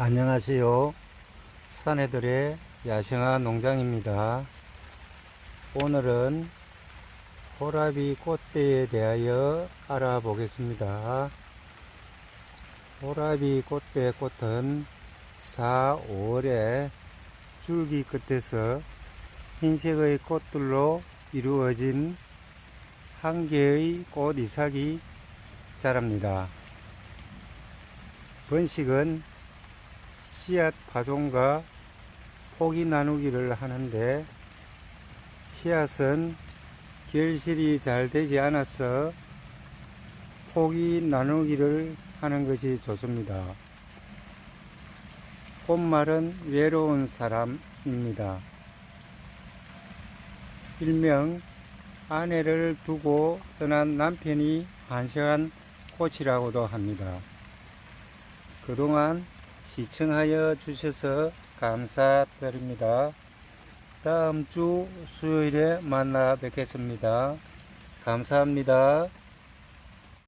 안녕하세요. 사내들의 야생화 농장입니다. 오늘은 호라비 꽃대에 대하여 알아보겠습니다. 호라비 꽃대 꽃은 4, 5월에 줄기 끝에서 흰색의 꽃들로 이루어진 한 개의 꽃 이삭이 자랍니다. 번식은 씨앗 파종과 포기 나누기를 하는데 씨앗은 결실이 잘 되지 않아서 포기 나누기를 하는 것이 좋습니다. 꽃말은 외로운 사람입니다. 일명 아내를 두고 떠난 남편이 환생한 꽃이라고도 합니다. 그동안 시청하여 주셔서 감사드립니다. 다음 주 수요일에 만나 뵙겠습니다. 감사합니다.